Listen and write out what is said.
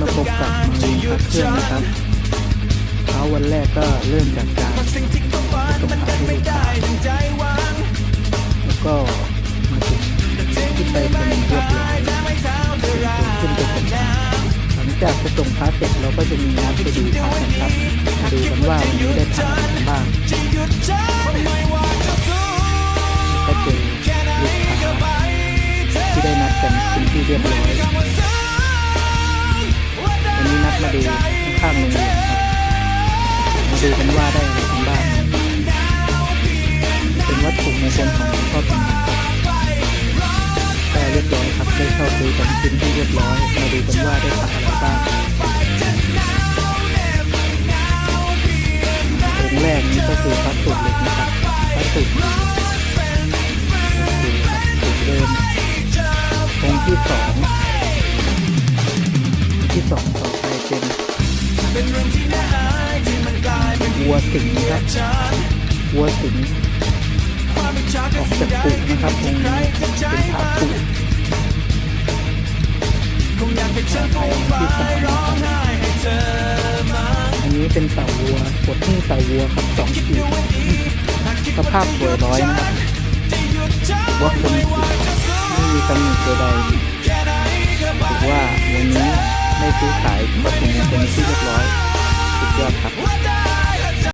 มาพบกับมารีนพักเครื่องนะครับเช้าวันแรกก็เริ่มจากการส่งขายให้ลูกค้าแล้วก็มาถึงที่ไปเป็นเรียบร้อยขึ้นไปส่งพระหลังจากไปส่งพรเสร็จเราก็จะมีนัดไปดูพระนะครับมาดูกันว่าวันนี้ได้พระอะไรกันบ้างก็เจอลูกค้าที่ได้นัดกันเป็นที่เรียบร้อย มาดูข้างๆโรงเรียครับมาดูกันว่าได้อะไรกันบ้างเป็นวัตถุมงคลของหลวงพ่อพิมพ์ก็เรียบร้อยครับได้เข้าดูกันชิ้นที่เรียบร้อยมาดูกันว่าได้ผักอะไรบ้างองแรกนี้ก็คือพระสุดเล็กนะครับพระสุดคือสุดเดิมองที่สองที่สอง วัวสิงครับวัวสิงออกจากปุนะครับองเป็นผาปุ๋มอันนี้เป็นเต่าวัวปลดที่เต่าวัวครับสองขีดสภาพสวยร้อยนะครับวัดคนขีไม่มีตำหนิใดๆถือว่า ซื้อขายวัตถุมงคลที่เรียบร้อยสุดยอดครับ